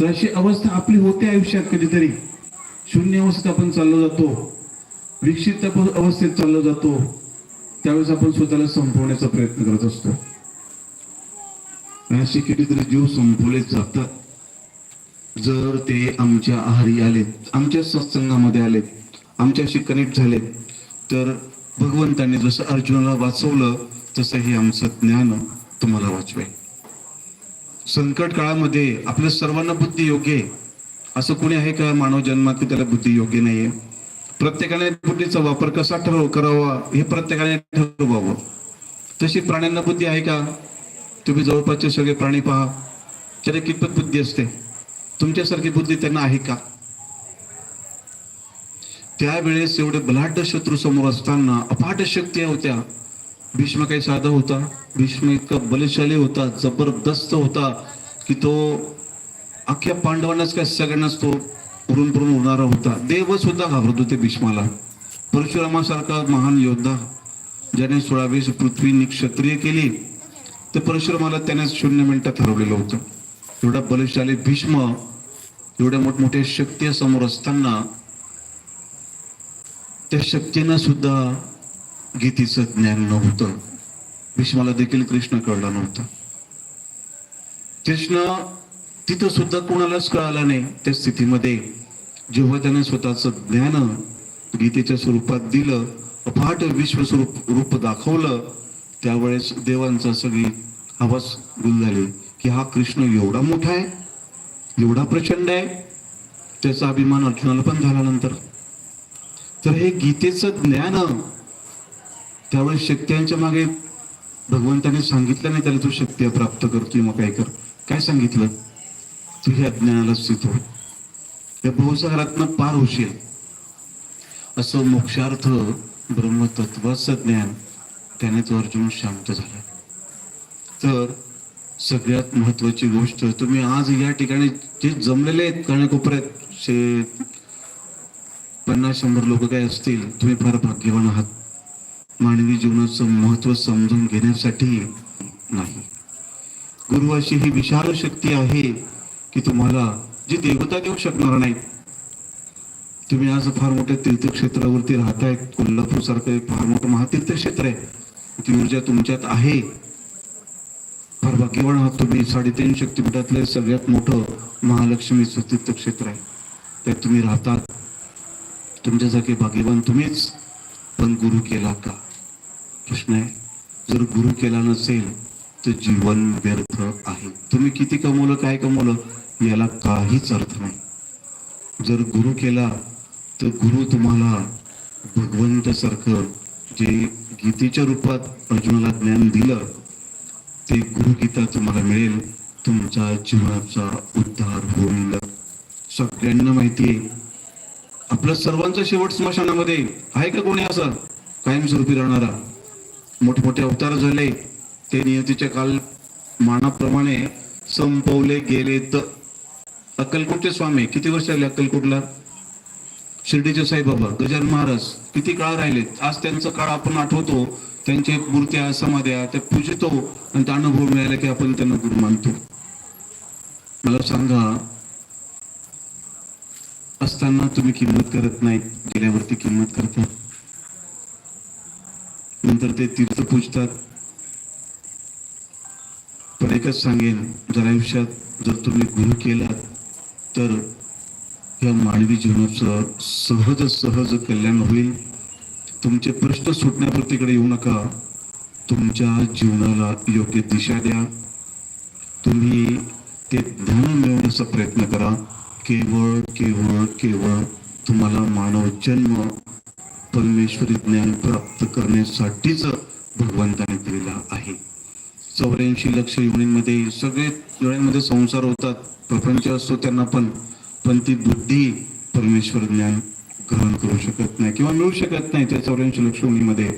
तर अशी अवस्था आपली होते आयुष्यात कधीतरी. शून्य अवस्थेत आपण चाललो जातो. विकसित आपण अवस्थेत चाललो जातो. त्यावेळेस आपण स्वतःला संपवण्याचा प्रयत्न करत असतो. असे कितीतरी जीव संपवले जातात. जर ते आमच्या आहारी आलेत आमच्या सत्संगामध्ये आलेत आमच्याशी कनेक्ट झालेत तर भगवंतांनी जसं अर्जुनाला वाचवलं तसं हे आमचं ज्ञान तुम्हाला वाचवेल. संकट काळामध्ये आपल्या सर्वांना बुद्धी योग्य आहे. असं कोणी आहे का? मानव जन्मात की त्याला बुद्धी योग्य नाहीये. प्रत्येकाने बुद्धीचा वापर कसा ठरव करावा हे प्रत्येकाने ठरवावं. तशी प्राण्यांना बुद्धी आहे का? तुम्ही जवळपासचे सगळे प्राणी पहा. त्याला कितपत बुद्धी असते? तुमच्यासारखी बुद्धी त्यांना आहे का? त्यावेळेस एवढे बलाढ्य शत्रू समोर असताना अफाट शक्ती होत्या. भीष्म काही साधा होता. भीष्म इतका बलशाली होता जबरदस्त होता की तो अख्ख्या पांडवांनाच काय सगळ्यांनाच तो पुरून पुरून उडणारा होता. देव सुद्धा घाबरत होते भीष्माला. परशुरामासारखा महान योद्धा ज्याने सोळावीस पृथ्वी निक्षत्रिय केली तर परशुरामाला त्याने शून्य मिनिटात हरवलेलं होतं. एवढा बलशाली भीष्म एवढ्या मोठमोठ्या शक्ती समोर असताना त्या शक्तीनं सुद्धा गीतेचं ज्ञान नव्हतं. भीष्माला देखील कृष्ण कळला नव्हता. कृष्ण तिथं सुद्धा कोणालाच कळाला नाही. त्या स्थितीमध्ये जेव्हा त्याने स्वतःचं ज्ञान गीतेच्या स्वरूपात दिलं अफाट विश्वस्वरूप रूप दाखवलं त्यावेळेस देवांचा सगळी आवाज गुल झाली की हा कृष्ण एवढा मोठा आहे एवढा प्रचंड आहे. त्याचा अभिमान अर्जुनाला पण झाला नंतर तर हे गीतेचं ज्ञान त्यावेळेस शक्त्यांच्या मागे भगवंताने सांगितलं नाही त्याला तू शक्ती प्राप्त कर किंवा काय कर. काय सांगितलं? तू ह्या अज्ञानाला स्थित हो. या बहुसागरातनं पार होशील. असं मोक्षार्थ ब्रह्मतत्वाचं ज्ञान त्याने तो अर्जुन शांत झाला. तर सगळ्यात महत्वाची गोष्ट तुम्ही आज या ठिकाणी जे जमलेले आहेत कानाकोपऱ्यात शे पन्नास शंभर लोक काय असतील तुम्ही फार भाग्यवान आहात. मानवी जीवनाचं महत्त्व समजून घेण्यासाठी नाही. गुरु अशी ही विशाल शक्ती आहे की तुम्हाला जी देवता देऊ शकणार नाही तुम्ही आज फार मोठ्या तीर्थक्षेत्रावरती राहतायत कोल्हापूर सारखं एक फार मोठं महातीर्थक्षेत्र आहे. ती ऊर्जा तुमच्यात आहे. फार भाग्यवान आहात तुम्ही. साडेतीन शक्तीपीठातलं सगळ्यात मोठं महालक्ष्मीचं तीर्थक्षेत्र आहे. त्यात तुम्ही राहतात. तुमच्यासारखे भाग्यवान तुम्हीच. पण गुरु केला का? प्रश्न आहे जर गुरु केला नसेल तर जीवन व्यर्थ आहे. तुम्ही किती कमवलं काय कमवलं याला काहीच अर्थ नाही. जर गुरु केला तर गुरु तुम्हाला भगवंतासारखं जे गीतेच्या रूपात अर्जुनाला ज्ञान दिलं ते गुरुगीता तुम्हाला मिळेल. तुमचा जीवनाचा उद्धार होईल. सगळ्यांना माहिती आहे आपलं सर्वांचं शेवट स्मशानामध्ये आहे का कोणी असं? कायमस्वरूपी राहणारा? मोठमोठे अवतार झाले. ते नियतीच्या काल मानाप्रमाणे संपवले गेले अक्कलकोटचे स्वामी किती वर्ष आले अक्कलकोटला? शिर्डीचे साईबाबा गजान महाराज किती काळ राहिलेत? आज त्यांचा काळ आपण आठवतो. त्यांच्या मूर्त्या समाध्या त्या पूजतो आणि त्या अनुभव मिळाला की आपण त्यांना गुरु मानतो. मला सांगा असताना तुम्ही किंमत करत नाही गेल्यावरती किंमत करता? नंतर ते तीर्थ पूजतात. पण एकच सांगेन जर आयुष्यात जर तुम्ही गुरु केलात तर या मानवी जीवनाचं सहज सहज कल्याण होईल. तुमचे प्रश्न सुटण्याप्रतीकडे येऊ नका. तुमच्या जीवनाला योग्य दिशा द्या. तुम्ही ते ज्ञान मिळवण्याचा प्रयत्न करा. केवळ केवळ केवळ तुम्हाला मानव जन्म परमेश्वरी ज्ञान प्राप्त करण्यासाठीच भगवंताने दिलेला आहे. चौऱ्याऐंशी लक्ष योनींमध्ये सगळे योनींमध्ये संसार होतात प्रपंच असतो त्यांना पण पण ती बुद्धी परमेश्वर ज्ञान ग्रहण करू शकत नाही किंवा मिळू शकत नाही त्या चौऱ्याऐंशी लक्ष योनीमध्ये.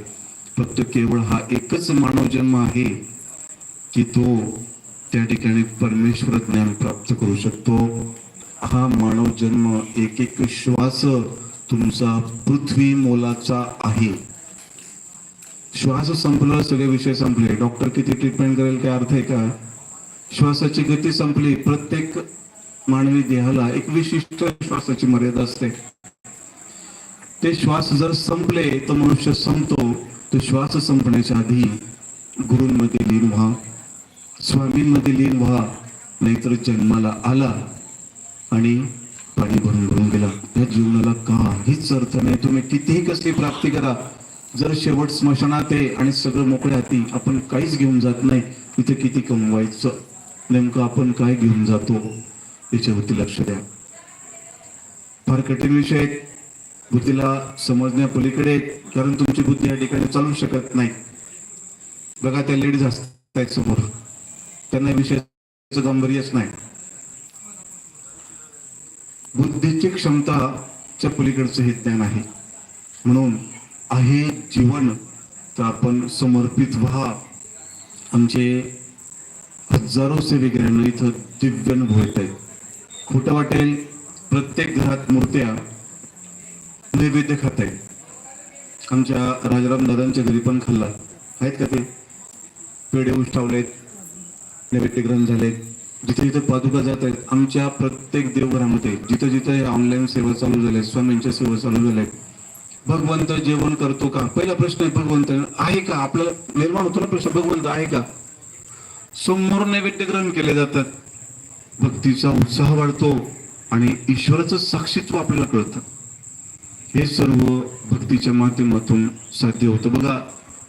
फक्त केवळ हा एकच मानव जन्म आहे की तो त्या ठिकाणी परमेश्वर ज्ञान प्राप्त करू शकतो. हा मानव जन्म एक एक श्वास तुमचा पृथ्वी मोलाचा आहे. श्वास संपला सगळे विषय संपले. डॉक्टर किती ट्रीटमेंट करेल काय अर्थ आहे का? श्वासाची गती संपली प्रत्येक मानवी देहाला एक विशिष्ट श्वासाची मर्यादा असते. ते श्वास जर संपले तर मनुष्य संपतो तो श्वास संपण्याच्या आधी गुरूंमध्ये लीन व्हा स्वामींमध्ये लीन व्हा नाहीतर जन्माला आला आणि पाणी भरून भरून गेला या जीवनाला काहीच अर्थ नाही. तुम्ही कितीही कसली प्राप्ती करा जर शेवट स्मशानात आहे आणि सगळं मोकळ्या हाती आपण काहीच घेऊन जात नाही. इथे किती कमवायचं? नेमकं आपण काय घेऊन जातो? याच्यावरती लक्ष द्या. फार कठीण विषय आहेत बुद्धीला समजण्यापलीकडे कारण तुमची बुद्धी या ठिकाणी चालू शकत नाही. बघा त्या लेडीज असतात समोर. त्यांना विषयाचं गांभीर्यच नाही बुद्धीची क्षमताच्या पलीकडचं हे ज्ञान आहे. म्हणून आहे जीवन तर आपण समर्पित व्हा. आमचे हजारो सेविकांना इथं दिव्य अनुभव येत आहेत. खोटं वाटेल प्रत्येक घरात मूर्त्या नैवेद्य खात आहेत. आमच्या राजाराम दादांच्या घरी पण खाल्ला. आहेत का ते? पेढे उष्टावलेत नैवेद्य ग्रहण झालेत. जिथे जिथे पादुका जात आहेत आमच्या प्रत्येक देवघरामध्ये जिथं जिथं ऑनलाईन सेवा चालू झाल्या स्वामींच्या सेवा चालू झाल्या. भगवंत जेवण करतो का? पहिला प्रश्न आहे भगवंत आहे का? आपल्याला निर्माण होतो ना प्रश्न भगवंत आहे का? समोर नैवेद्य ग्रहण केले जातात. भक्तीचा उत्साह वाढतो आणि ईश्वराचं साक्षीत्व आपल्याला कळतं. हे सर्व भक्तीच्या माध्यमातून साध्य होतं. बघा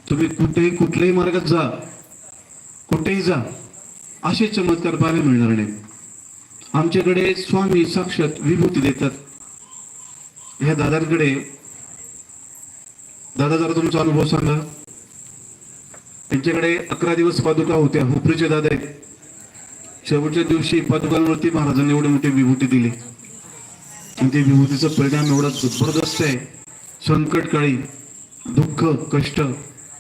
तुम्ही कुठेही कुठल्याही मार्गात जा. कुठेही जा. असे चमत्कार पाहायला मिळणार नाही आमच्याकडे स्वामी साक्षात विभूती देतात. ह्या दादांकडे दादा जरा तुमचा अनुभव सांगा. त्यांच्याकडे अकरा दिवस पादुका होत्या हुपरीचे दादा आहेत. शेवटच्या दिवशी पादुकांवरती महाराजांनी एवढे मोठे विभूती दिली. आणि ते विभूतीचा परिणाम एवढा जबरदस्त आहे. संकटकाळी दुःख कष्ट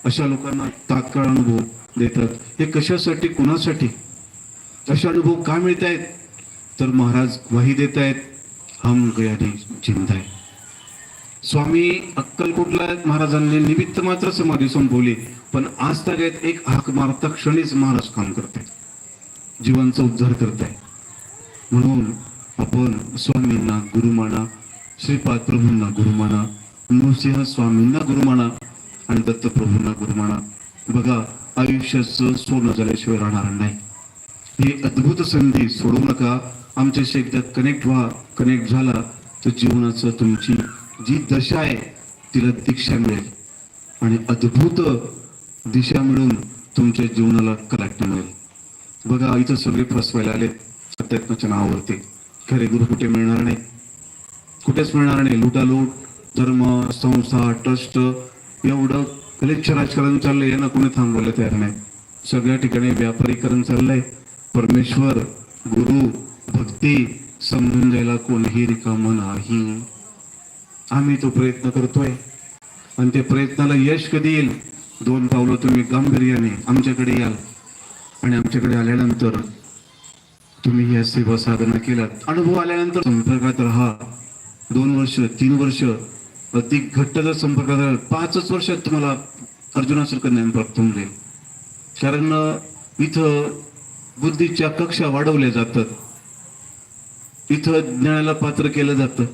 अशा लोकांना तात्काळ अनुभव देतात. हे कशासाठी कुणासाठी? तसे अनुभव का मिळत आहेत तर महाराज वही देत आहेत हम गयाने चिंता आहे स्वामी अक्कलकोटला महाराजांनी निमित्त मात्र समाधी संपवली पण आज तागेत एक हाक मारता क्षणीच महाराज काम करतायत. जीवांचा उद्धार करताय म्हणून आपण स्वामींना गुरुमाना श्रीपाद प्रभूंना गुरुमाना नृसिंह स्वामींना गुरुमाना आणि दत्तप्रभूंना गुरुमाना. बघा आयुष्याचं सोनं झाल्याशिवाय राहणार नाही. ही अद्भुत संधी सोडू नका. आमच्याशी एकदा कनेक्ट व्हा कनेक्ट झाला तर जीवनाचं तुमची जी दशा आहे तिला दीक्षा मिळेल. आणि अद्भुत दिशा मिळून तुमच्या जीवनाला कलाट मिळेल. बघा इथं सगळे फसवायला आले सत्यात्माच्या नावावरती. खरे गुरु कुठे मिळणार नाही? कुठेच मिळणार नाही. लुटालूट धर्म संस्था ट्रस्ट एवढं कलेक्ष राजकारण चाललंय यांना कोणी थांबवायला तयार नाही. सगळ्या ठिकाणी व्यापारीकरण चाललंय. परमेश्वर गुरु भक्ती समजून द्यायला कोणीही रिकाम नाही. आम्ही तो प्रयत्न करतोय. आणि त्या प्रयत्नाला यश कधी येईल? दोन पावलं तुम्ही गांभीर्याने आमच्याकडे याल. आणि आमच्याकडे आल्यानंतर तुम्ही या सेवा साधना केल्यात. अनुभव आल्यानंतर संपर्कात राहा. दोन वर्ष तीन वर्ष अधिक घट्ट जर संपर्कात राहा पाचच वर्षात तुम्हाला अर्जुनासारखं ज्ञान प्राप्त होऊन जाईल. कारण इथं बुद्धीच्या कक्षा वाढवल्या जातात. इथं ज्ञानाला पात्र केलं जातं.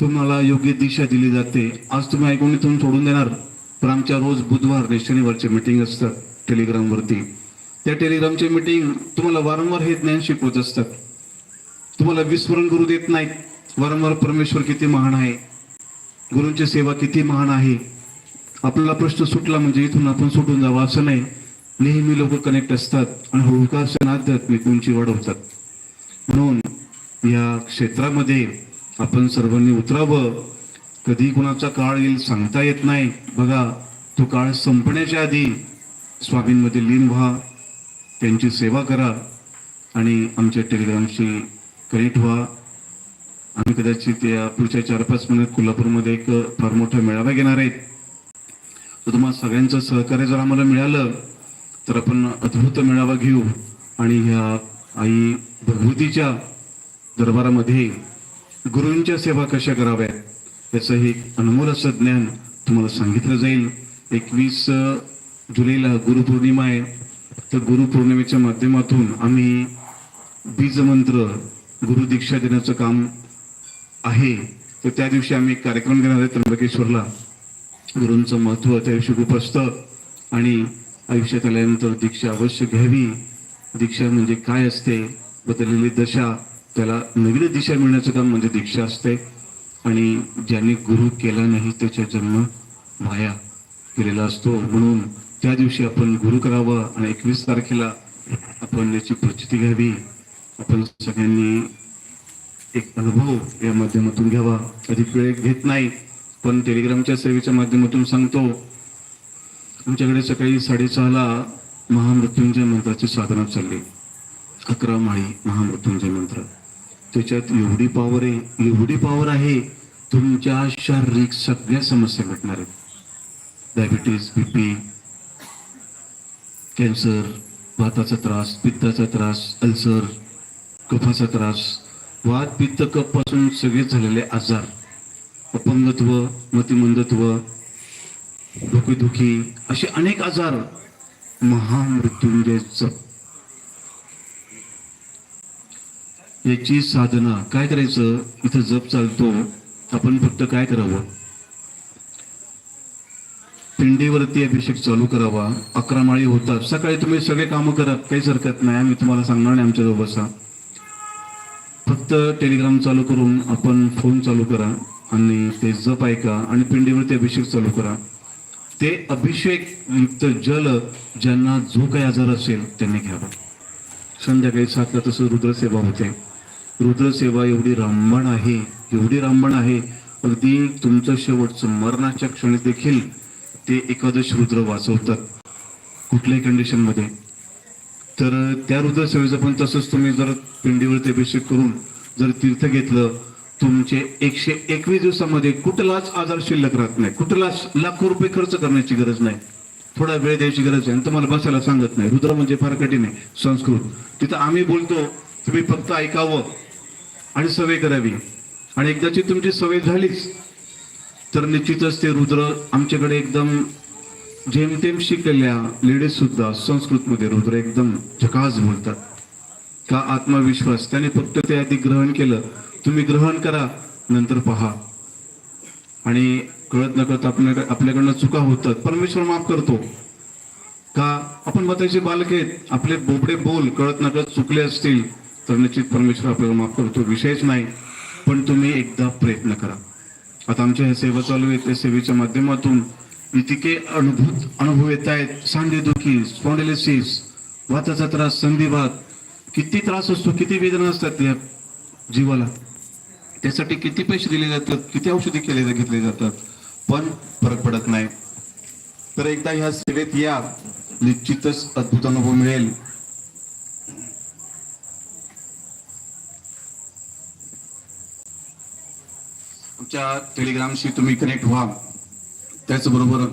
तुम्हाला योग्य दिशा दिली जाते. आज तुम्ही ऐकून इथून सोडून देणार. पण आमच्या रोज बुधवार आणि शनिवारचे मीटिंग असतात टेलिग्रामवरती त्या टेलिग्रामचे मीटिंग तुम्हाला वारंवार हे ज्ञान शिकवत असतात. तुम्हाला विस्मरण करू देत नाहीत. वारंवार परमेश्वर किती महान आहे. गुरूंची सेवा किती महान आहे. आपल्याला प्रश्न सुटला म्हणजे इथून आपण सुटून जावं असं नाही. नेहमी लोक कनेक्ट असतात आणि हो, हुकासन आध्यात्मिक उंची वाढवतात म्हणून या क्षेत्रामध्ये आपण सर्वांनी उतरावं. कधी कुणाचा काळ येईल सांगता येत नाही. बघा तो काळ संपण्याच्या आधी स्वामींमध्ये लीन व्हा त्यांची सेवा करा आणि आमच्या टेलिग्रामशी कनेक्ट व्हा. आम्ही कदाचित या पुढच्या चार पाच महिन्यात कोल्हापूरमध्ये एक फार मोठा मेळावा घेणार आहेत. तर तुम्हाला सगळ्यांचं सहकार्य जर आम्हाला मिळालं तर आपण अद्भुत मेळावा घेऊ आणि ह्या आई भगवतीच्या दरबारामध्ये गुरूंच्या सेवा कशा कराव्यात याचं हे अनमोल असं ज्ञान तुम्हाला सांगितलं जाईल. एकवीस जुलैला गुरुपौर्णिमा आहे. तर गुरुपौर्णिमेच्या माध्यमातून आम्ही बीजमंत्र गुरु दीक्षा देण्याचं काम आहे. तर त्या दिवशी आम्ही कार्यक्रम घेणार आहे त्र्यंबकेश्वरला. गुरूंचं महत्त्व त्या दिवशी खूप असतं. आणि आयुष्यात आल्यानंतर दीक्षा अवश्य घ्यावी. दीक्षा म्हणजे काय असते? बदललेली दशा त्याला नवीन दिशा मिळण्याचं काम म्हणजे दीक्षा असते. आणि ज्यांनी गुरु केला नाही त्याचा जन्म वाया केलेला असतो. म्हणून त्या दिवशी आपण गुरु करावा आणि एकवीस तारखेला आपण याची प्रचिती घ्यावी. आपण सगळ्यांनी एक अनुभव या माध्यमातून घ्यावा. अधिक वेळ घेत नाही पण टेलिग्रामच्या सेवेच्या माध्यमातून सांगतो आमच्याकडे सकाळी साडेसहाला महामृत्युंजय मंत्राची साधना चालली. अकरा माळी महामृत्युंजय मंत्र. त्याच्यात एवढी पॉवर आहे एवढी पॉवर आहे तुमच्या शारीरिक सगळ्या समस्या भेटणार आहेत. डायबिटीज बीपी कॅन्सर वाताचा त्रास पित्ताचा त्रास अल्सर कफाचा त्रास वात पित्त कफपासून सगळे झालेले आजार. अपंगत्व मतिमंदत्व डोकेदुखी असे अनेक आजार महामृत्युंजय याची साधना काय करायचं? इथं जप चालतो. आपण फक्त काय करावं? पिंडीवरती अभिषेक चालू करावा. अकरा माळी होतात. सकाळी तुम्ही सगळे कामं करा. काहीच हरकत नाही. आम्ही तुम्हाला सांगणार नाही आमच्या बसा फक्त टेलिग्राम चालू करून आपण फोन चालू करा आणि ते जप ऐका आणि पिंडीवरती अभिषेक चालू करा. ते अभिषेक युक्त जल ज्यांना जो काही आजार असेल त्यांनी घ्यावा. संध्याकाळी सातला तसं रुद्रसेवा होते. रुद्रसेवा एवढी रामबाण आहे एवढी रामबाण आहे. अगदी तुमचं शेवटचं मरणाच्या क्षणी देखील ते एकादश रुद्र वाचवतात. कुठल्याही कंडिशनमध्ये तर त्या रुद्रसेवेचं पण तसंच तुम्ही जर पिंडीवरती अभिषेक करून जर तीर्थ घेतलं तुमचे एकशे एकवीस दिवसामध्ये कुठलाच आजार शिल्लक राहत नाही. कुठलाच लाखो रुपये खर्च करण्याची गरज नाही. थोडा वेळ द्यायची गरज आहे आणि तुम्हाला बसायला सांगत नाही. रुद्र म्हणजे फार कठीण आहे. संस्कृत. तिथं आम्ही बोलतो तुम्ही फक्त ऐकावं आणि सवय करावी. आणि एकदाची तुमची सवय झालीच तर निश्चितच ते रुद्र आमच्याकडे एकदम जेमतेम शिकलेल्या लेडीज सुद्धा संस्कृतमध्ये रुद्र एकदम झकास बोलतात. का आत्मविश्वास? त्याने फक्त ते आधी ग्रहण केलं. तुम्ही ग्रहण करा नंतर पहा. आणि कळत नकळत आपल्या आपल्याकडनं चुका होतात. परमेश्वर माफ करतो. का आपण बतायचे बालक आहेत आपले बोबडे बोल कळत नकळत चुकले असतील तर निश्चित परमेश्वर आपल्याला माफ करतो. विषयच नाही पण तुम्ही एकदा प्रयत्न करा. आता आमच्या ह्या सेवा चालू आहेत. त्या सेवेच्या माध्यमातून इतके अनुभूत अनुभव येत आहेत. सांधेदुखी स्पॉन्डेलिसिस वाताचा त्रास संधिवात. किती त्रास असतो किती वेदना असतात या जीवाला. त्यासाठी किती पैसे दिले जातात? किती औषधी केले घेतले जातात? पण फरक पडत नाही. तर एकदा ह्या सेवेत या. निश्चितच अद्भुत अनुभव मिळेल. आमच्या टेलिग्रामशी तुम्ही कनेक्ट व्हा. त्याचबरोबर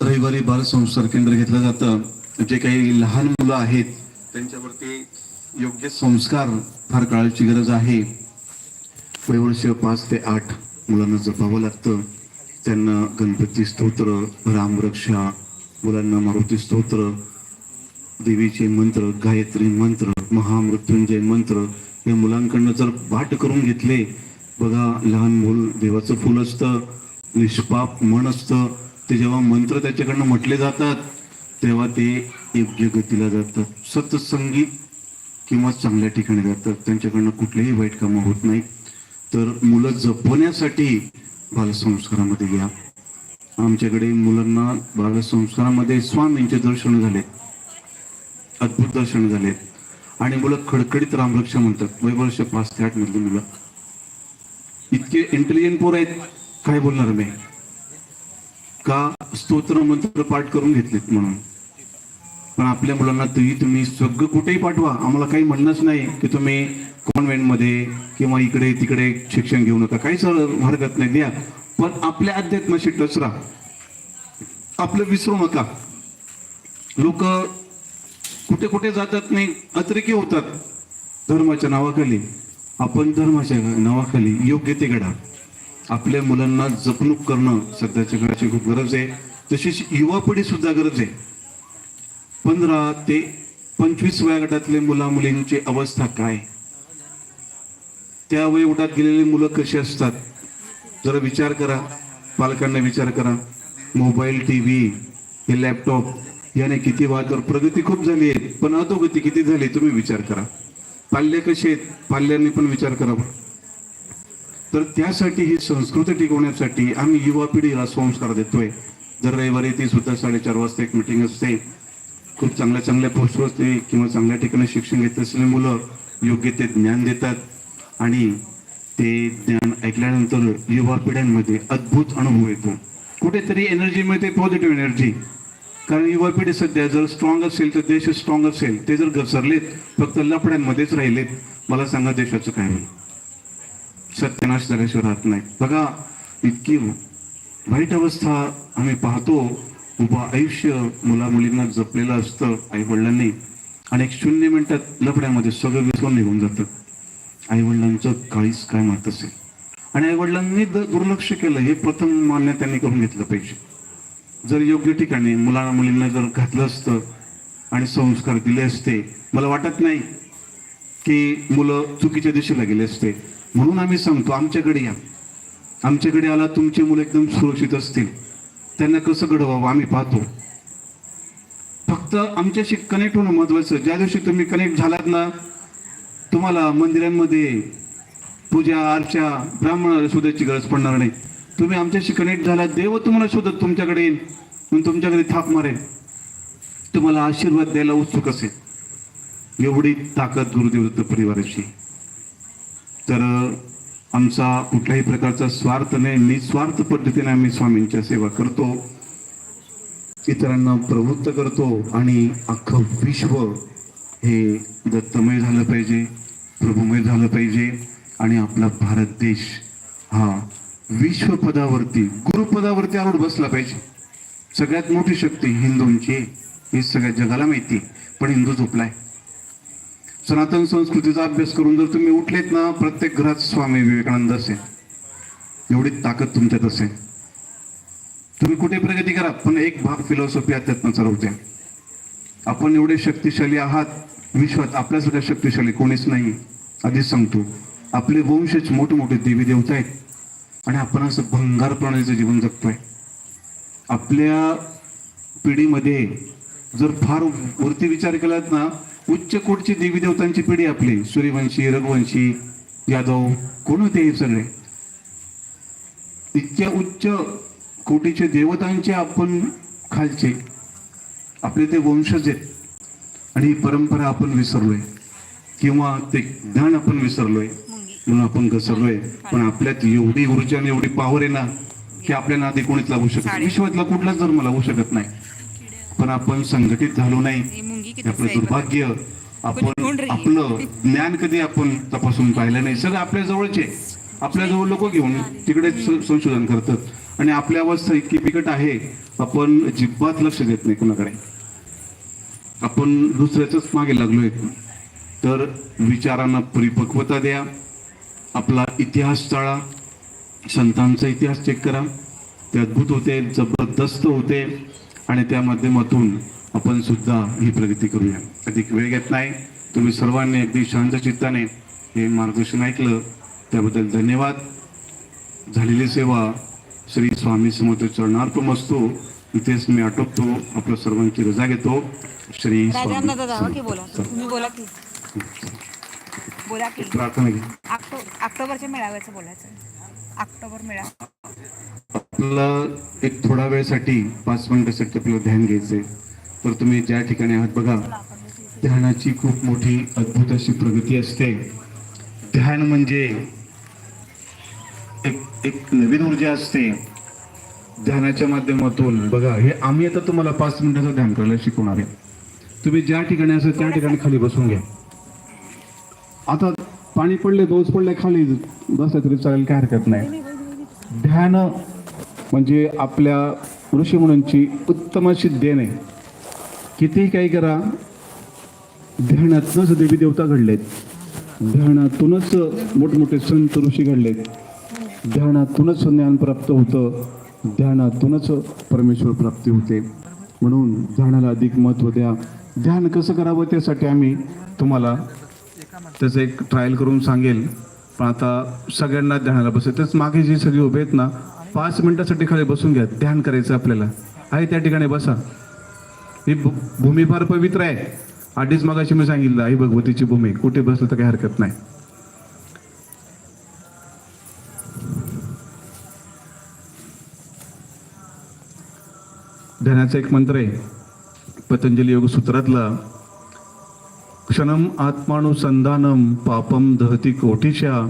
रविवारी बालसंस्कार केंद्र घेतलं जातं. जे काही लहान मुलं आहेत त्यांच्यावरती योग्य संस्कार फार काळाची गरज आहे. वयवर्ष पाच ते आठ मुलांना जपावं लागतं. त्यांना गणपती स्तोत्र रामरक्षा मुलांना मारुती स्तोत्र देवीचे मंत्र गायत्री मंत्र महामृत्युंजय मंत्र या मुलांकडनं जर पाठ करून घेतले बघा लहान मूल देवाचं फुल असतं निष्पाप मन असतं. ते जेव्हा मंत्र त्याच्याकडनं म्हटले जातात तेव्हा ते योग्य गतीला जातात. सतसंगीत किंवा चांगल्या ठिकाणी जातात त्यांच्याकडनं कुठलेही वाईट कामं होत नाहीत तर मुलं जपवण्यासाठी बालसंस्कारामध्ये घ्या आमच्याकडे मुलांना बालसंस्कारामध्ये स्वामींचे दर्शन झाले अद्भुत दर्शन झाले. आणि मुलं खडखडीत रामरक्षा म्हणतात वैभवश पाच ते आठ मधली मुलं. इतके इंटेलिजंट पोर आहेत काय बोलणार मी? का स्तोत्र मंत्र पाठ करून घेतलेत म्हणून? पण आपल्या मुलांना तरी तुम्ही सगळं कुठेही पाठवा. आम्हाला काही म्हणणंच नाही की तुम्ही कॉन्व्हेंटमध्ये किंवा इकडे तिकडे शिक्षण घेऊ नका. काहीच हरकत नाही द्या पण आपल्या अध्यात्माशी टच राहा. आपलं विसरू नका. लोक कुठे कुठे जातात नाही अतिरेकी होतात. धर्माच्या नावाखाली. आपण धर्माच्या नावाखाली योग्य ते घडा. आपल्या मुलांना जपणूक करणं सध्याच्या काळाची खूप गरज आहे. तशीच युवा पिढी सुद्धा गरज आहे. पंधरा ते पंचवीस वयागटातले मुला मुलींची अवस्था काय? त्या वयोगटात गेलेली मुलं कशी असतात? जरा विचार करा. पालकांना विचार करा. मोबाईल टी व्ही हे लॅपटॉप याने किती वादर प्रगती खूप झाली आहे पण अधोगती किती झाली तुम्ही विचार करा. पाल्य कसे आहेत? पाल्यांनी पण विचार करावा तर त्यासाठी ही संस्कृती टिकवण्यासाठी आम्ही युवा पिढीला संस्कार देतोय. दर रविवारी ती सुद्धा साडेचार वाजता एक मिटिंग असते. खूप चांगल्या चांगल्या पोस्टवर ते किंवा चांगल्या ठिकाणी शिक्षण घेत असलेली मुलं योग्य ते ज्ञान देतात. आणि ते ज्ञान ऐकल्यानंतर युवा पिढ्यांमध्ये अद्भुत अनुभव येतो. कुठेतरी एनर्जी मिळते पॉझिटिव्ह एनर्जी कारण युवा पिढी सध्या जर स्ट्रॉंग असेल तर देश स्ट्रॉंग असेल. ते जर घसरलेत फक्त लफड्यांमध्येच राहिलेत. मला सांगा देशाचं काय होईल? सत्यनाश झाल्याशिवाय राहत नाही. बघा इतकी वाईट अवस्था आम्ही पाहतो. उभं आयुष्य मुला मुलींना जपलेलं असतं आई वडिलांनी. आणि एक शून्य मिनिटात लफड्यामध्ये सगळं विसरून निघून जातं. आई वडिलांचं काहीच काय मात असेल? आणि आई वडिलांनी दुर्लक्ष केलं हे प्रथम मान्य त्यांनी करून घेतलं पाहिजे. जर योग्य ठिकाणी मुलांना मुलींना जर घातलं असतं आणि संस्कार दिले असते मला वाटत नाही की मुलं चुकीच्या दिशेला गेले असते. म्हणून आम्ही सांगतो आमच्याकडे या. आमच्याकडे आला तुमची मुलं एकदम सुरक्षित असतील. त्यांना कसं घडवावं आम्ही पाहतो. फक्त आमच्याशी कनेक्ट होणं महत्वाचं. ज्या दिवशी तुम्ही कनेक्ट झालात ना तुम्हाला मंदिरांमध्ये पूजा अर्चा ब्राह्मण शोधायची गरज पडणार नाही. तुम्ही आमच्याशी कनेक्ट झाला देव तुम्हाला शोधत तुमच्याकडे येईल मग तुमच्याकडे थाप मारेल तुम्हाला आशीर्वाद द्यायला उत्सुक असेल. एवढी ताकद गुरुदेव दत्त परिवाराची. तर आमचा कुठल्याही प्रकारचा स्वार्थ नाही निस्वार्थ पद्धतीने आम्ही स्वामींच्या सेवा करतो इतरांना प्रवृत्त करतो आणि अख्खं विश्व हे दत्तमय झालं पाहिजे प्रभुमय झालं पाहिजे आणि आपला भारत देश हा विश्वपदावरती गुरुपदावरती आवड बसला पाहिजे सगळ्यात मोठी शक्ती हिंदूंची हे ही सगळ्या जगाला माहिती आहे. पण हिंदू झोपलाय सनातन संस्कृतीचा अभ्यास करून जर तुम्ही उठलेत ना प्रत्येक घरात स्वामी विवेकानंद असेल. एवढी ताकद तुमच्यात असेल. तुम्ही कुठे प्रगती करा पण एक भाग फिलॉसॉफी त्यातनं चालवते आपण एवढे शक्तिशाली आहात विश्वात आपल्यासारख्या शक्तिशाली कोणीच नाही आधीच सांगतो. आपले वंशच मोठे मोठे देवी देवता आहेत. आणि आपण असं भंगार प्राण्याचं जीवन जगतोय. आपल्या पिढीमध्ये जर फार वरती विचार केलात ना उच्च कोटची देवी देवतांची पिढी आपली सूर्यवंशी रघुवंशी यादव कोण होते हे सगळे? इतक्या उच्च कोटीचे देवतांचे आपण खालचे. आपले ते वंशज आहेत. आणि ही परंपरा आपण विसरलोय. किंवा ते ज्ञान आपण विसरलोय. म्हणून आपण घसरलोय. पण आपल्यात एवढी ऊर्जा आणि एवढी पॉवर आहे ना की आपल्याला आधी कोणीच लागू शकत नाही. विश्वातला कुठलाच धर्म लागू शकत नाही. पण आपण संघटित झालो नाही. आपलं दुर्भाग्य आपण. आपलं ज्ञान कधी आपण तपासून पाहिलं नाही. सगळं आपल्या जवळचे. आपल्या जवळ लोक घेऊन तिकडे संशोधन करतात. आणि आपली अवस्था इतकी बिकट आहे आपण जिब्बात लक्ष देत नाही कुणाकडे. आपण दुसऱ्याच मागे लागलोय. तर विचारांना परिपक्वता द्या. आपला इतिहास टाळा संतांचा इतिहास चेक करा. ते अद्भुत होते जबरदस्त होते. आणि त्या माध्यमातून आपण सुद्धा ही प्रगती करूया. अधिक वेळ घेत नाही. तुम्ही सर्वांनी अगदी शांत चित्ताने हे मार्गदर्शन ऐकलं. त्याबद्दल धन्यवाद. झालेली सेवा श्री स्वामी समर्थ चरणार्पण असतो इथेच मी आटोपतो. आपल्या सर्वांची रजा घेतो. श्री प्रार्थना ऑक्टोबरच्या मेळाव्याचं बोलायचं. ऑक्टोबर मेळावा आपला एक थोडा वेळसाठी पाच मिनिटासाठी आपल्याला ध्यान घ्यायचंय. तर तुम्ही ज्या ठिकाणी आहात बघा ध्यानाची खूप मोठी अद्भुत अशी प्रगती असते. ध्यान म्हणजे एक एक नवीन ऊर्जा असते. ध्यानाच्या माध्यमातून बघा हे आम्ही आता तुम्हाला पाच मिनिटाचं ध्यान करायला शिकवणार आहे. तुम्ही ज्या ठिकाणी असेल त्या ठिकाणी खाली बसून घ्या. आता पाणी पडले पाऊस पडले खाली बसलं तरी चालेल काय हरकत नाही. ध्यान म्हणजे आपल्या ऋषी म्हणूनची उत्तम अशी देण आहे. कितीही काही करा ध्यानातूनच देवी देवता घडलेत. ध्यानातूनच मोठमोठे संत ऋषी घडलेत. ध्यानातूनच ज्ञान प्राप्त होतं. ध्यानातूनच परमेश्वर प्राप्ती होते. म्हणून ध्यानाला अधिक महत्त्व द्या. ध्यान कसं करावं त्यासाठी आम्ही तुम्हाला त्याचं एक ट्रायल करून सांगेल. पण आता सगळ्यांना ध्यानाला बसेल तेच मागे जी सगळी उभे आहेत ना पाच मिनिटासाठी खाली बसून घ्या. ध्यान करायचं आपल्याला. आहे त्या ठिकाणी बसा. ही भूमी फार पवित्र आहे. आधीच मगाशी मी सांगितलं आई भगवतीची भूमी. कुठे बसलं तर काही हरकत नाही. ध्यानाचा एक मंत्र आहे. पतंजली योग सूत्रातला क्षणम आत्मानुसंधानम पापम दहती कोटीशा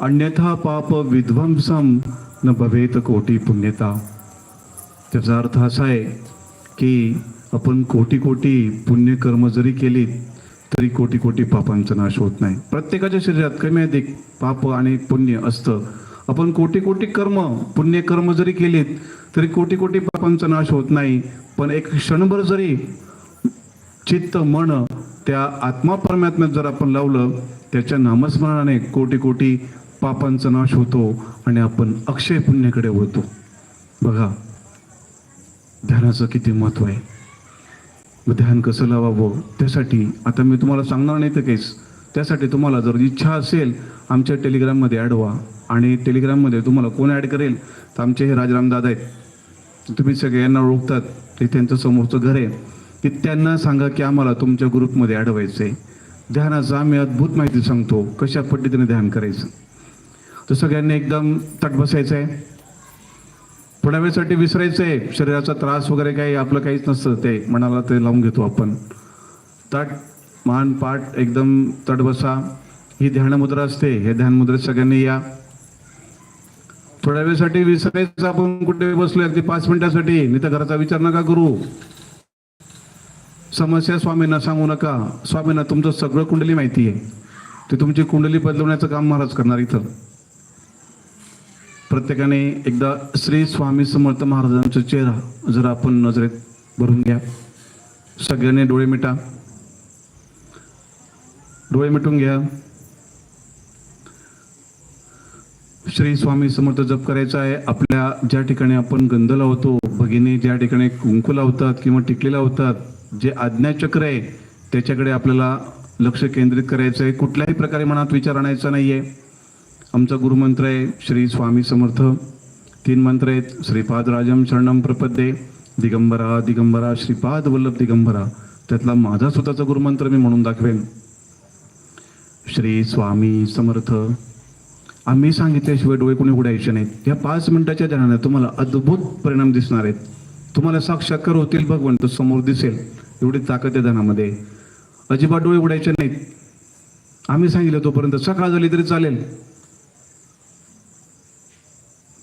अन्यथा पाप विध्वंसम न भवेत कोटी पुण्यता. त्याचा अर्थ असा आहे की आपण कोटी कोटी पुण्यकर्म जरी केलीत तरी कोटी कोटी पापांचा नाश होत नाही. प्रत्येकाच्या शरीरात कमी अधिक पाप आणि पुण्य असतं. आपण कोटी कोटी कर्म पुण्यकर्म जरी केलीत तरी कोटी कोटी पापांचा नाश होत नाही. पण एक क्षणभर जरी चित्त मन त्या आत्मा परमात्म्यात जर आपण लावलं त्याच्या नामस्मरणाने कोटी कोटी पापांचा नाश होतो आणि आपण अक्षय पुण्याकडे होतो बघा ध्यानाचं किती महत्त्व आहे. मग ध्यान कसं लावावं? त्यासाठी आता मी तुम्हाला सांगणार नाही तर काहीच. त्यासाठी तुम्हाला जर इच्छा असेल आमच्या टेलिग्राममध्ये ॲड व्हा. आणि टेलिग्राममध्ये तुम्हाला कोण ॲड करेल? तर आमचे हे राजराम दादा आहेत. तुम्ही सगळे यांना ओळखतात. ते त्यांचं समोरचं घर आहे. की त्यांना सांगा की आम्हाला तुमच्या ग्रुपमध्ये ॲड व्हायचं आहे ध्यानाचं आम्ही अद्भुत माहिती सांगतो. कशा पद्धतीने ध्यान करायचं? तर सगळ्यांनी एकदम तट बसायचं आहे थोड्या वेळसाठी विसरायचं आहे शरीराचा त्रास वगैरे काही आपलं काहीच नसतं. ते मनाला ते लावून घेतो आपण. तट मान पाठ एकदम तट बसा. ही ध्यानमुद्रा असते. हे ध्यानमुद्रेत सगळ्यांनी या. थोड्या वेळसाठी विसरायचं आपण कुठे बसलो अगदी पाच मिनिटासाठी. नाही तर घराचा विचार नका करू. समस्या स्वामींना सांगू नका. स्वामींना तुमचं सगळं कुंडली माहिती आहे. ते तुमची कुंडली बदलवण्याचं काम महाराज करणार इथं. प्रत्येकाने एकदा श्री स्वामी समर्थ महाराजांचा चेहरा जर आपण नजरेत भरून घ्या. सगळ्यांनी डोळे मिटा. डोळे मिटून घ्या. श्री स्वामी समर्थ जप करायचा आहे. आपल्या ज्या ठिकाणी आपण गंध लावतो भगिनी ज्या ठिकाणी कुंकू लावतात किंवा टिकले लावतात जे आज्ञाचक्र आहे त्याच्याकडे आपल्याला लक्ष केंद्रित करायचं आहे. कुठल्याही प्रकारे मनात विचार आणायचा नाही आहे आमचा गुरुमंत्र आहे श्री स्वामी समर्थ. तीन मंत्र आहेत श्रीपाद राजम शरणम प्रपद्ये दिगंबरा दिगंबरा श्रीपाद वल्लभ दिगंबरा. त्यातला माझा स्वतःचा गुरुमंत्र मी म्हणून दाखवेन. श्री स्वामी समर्थ. आम्ही सांगितल्याशिवाय डोळे कोणी उघडायचे नाहीत. या पाच मिनिटाच्या ध्यानाने तुम्हाला अद्भुत परिणाम दिसणार आहेत. तुम्हाला साक्षात्कार होतील भगवंत समोर दिसेल. एवढी ताकद आहे ध्यानामध्ये. अजिबात डोळे उघडायचे नाहीत. आम्ही सांगितलं तोपर्यंत सकाळ झाली तरी चालेल.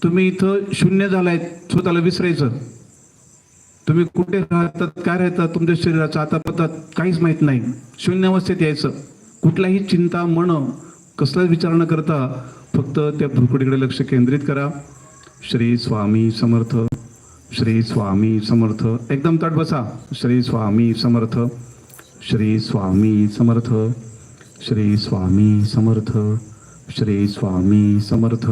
तुम्ही इथं शून्य झालाय स्वतःला विसरायचं. तुम्ही कुठे राहतात काय राहतात तुमच्या शरीराचा आता पतात काहीच माहीत नाही. शून्य अवस्थेत यायचं. कुठलाही चिंता मन कसलाच विचार न करता फक्त त्या भ्रुकुटीकडे लक्ष केंद्रित करा. श्री स्वामी समर्थ श्री स्वामी समर्थ. एकदम तट बसा. श्री स्वामी समर्थ श्री स्वामी समर्थ श्री स्वामी समर्थ श्री स्वामी समर्थ.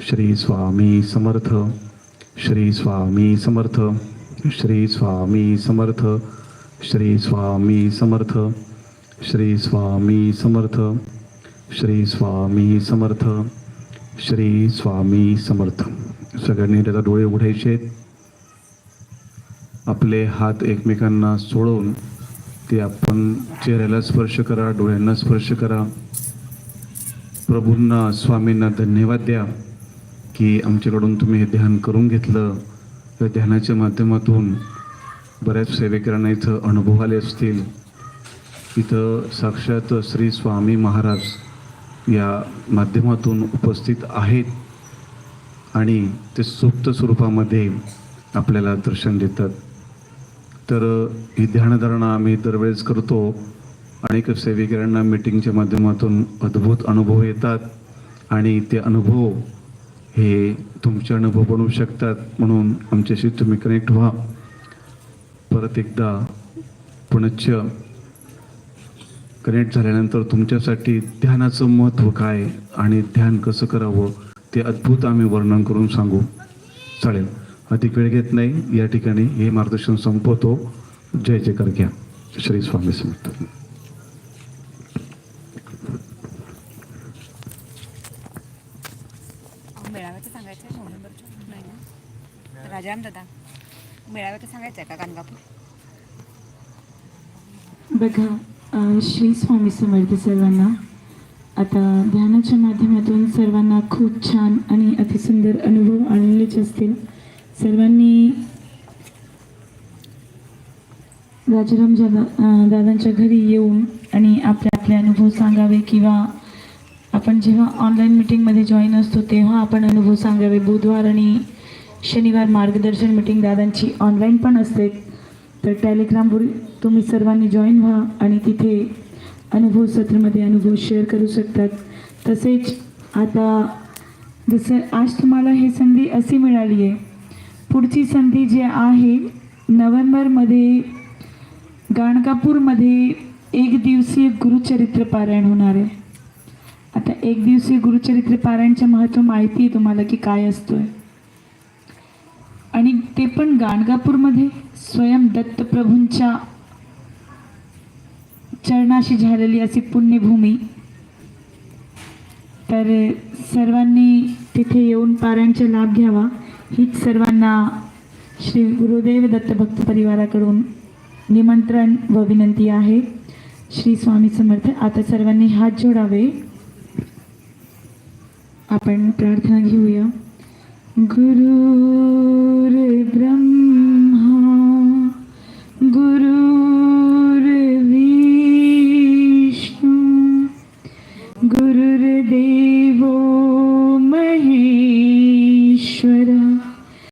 श्री स्वामी समर्थ श्री स्वामी समर्थ श्री स्वामी समर्थ श्री स्वामी समर्थ श्री स्वामी समर्थ श्री स्वामी समर्थ श्री स्वामी समर्थ. सगळ्यांनी त्याचा डोळे उघडायचे. आहेत आपले हात एकमेकांना सोडवून ते आपण चेहऱ्याला स्पर्श करा डोळ्यांना स्पर्श करा. प्रभूंना स्वामींना धन्यवाद द्या. की आमच्याकडून तुम्ही हे ध्यान करून घेतलं तर ध्यानाच्या माध्यमातून बऱ्याच सेवेकरांना इथं अनुभव आले असतील. इथं साक्षात श्री स्वामी महाराज या माध्यमातून उपस्थित आहेत आणि ते सुप्त स्वरूपामध्ये आपल्याला दर्शन देतात. तर ही ध्यानधारणा आम्ही दरवेळेस करतो. अनेक सेविकांना मीटिंगच्या माध्यमातून अद्भुत अनुभव येतात आणि ते अनुभव हे तुमचे अनुभव बनवू शकतात म्हणून आमच्याशी तुम्ही कनेक्ट व्हा. परत एकदा पुनश्च कनेक्ट झाल्यानंतर तुमच्यासाठी ध्यानाचं महत्त्व काय आणि ध्यान कसं करावं ते अद्भुत आम्ही वर्णन करून सांगू. चालेल. अधिक वेळ घेत नाही. या ठिकाणी हे मार्गदर्शन संपवतो. जय जयकार घ्या. श्री स्वामी समर्थ. मेळाव्याचं सांगायचं आहे नोव्हेंबरच्या नाही ना? राजाराम दादा मेळाव्याचं सांगायचं आहे का गाणगापूर? बघा श्री स्वामी समर्थ सर्वांना आता ध्यानाच्या माध्यमातून सर्वांना खूप छान आणि अतिसुंदर अनुभव आलेलेच असतील. सर्वांनी राजाराम जादा दादांच्या घरी येऊन आणि आपले आपले अनुभव सांगावे किंवा आपण जेव्हा ऑनलाईन मिटिंगमध्ये जॉईन असतो तेव्हा आपण अनुभव सांगावे. बुधवार आणि शनिवार मार्गदर्शन मिटिंग दादांची ऑनलाईन पण असते. तर टेलिग्रामवर तुम्ही सर्वांनी जॉईन व्हा आणि तिथे अनुभव सत्रामध्ये अनुभव शेअर करू शकतात. तसेच आता जसं आज तुम्हाला ही संधी अशी मिळाली आहे. पुढची संधी जी आहे नोव्हेंबरमध्ये गाणगापूरमध्ये एक दिवसीय गुरुचरित्र पारायण होणार आहे. एक दिवसीय गुरुचरित्र पारायणचे महत्त्व माहिती आहे तुम्हाला की काय असतोय. आणि ते पण गाणगापूरमध्ये स्वयं दत्तप्रभूंच्या चरणाशी झालेली अशी पुण्यभूमी. तर सर्वांनी तिथे येऊन पारायणचा लाभ घ्यावा. हीच सर्वांना श्री गुरुदेव दत्तभक्त परिवाराकडून निमंत्रण व विनंती आहे. श्री स्वामी समर्थ आता सर्वांनी हात जोडावे. आपण प्रार्थना घेऊया. गुरुर् ब्रह्म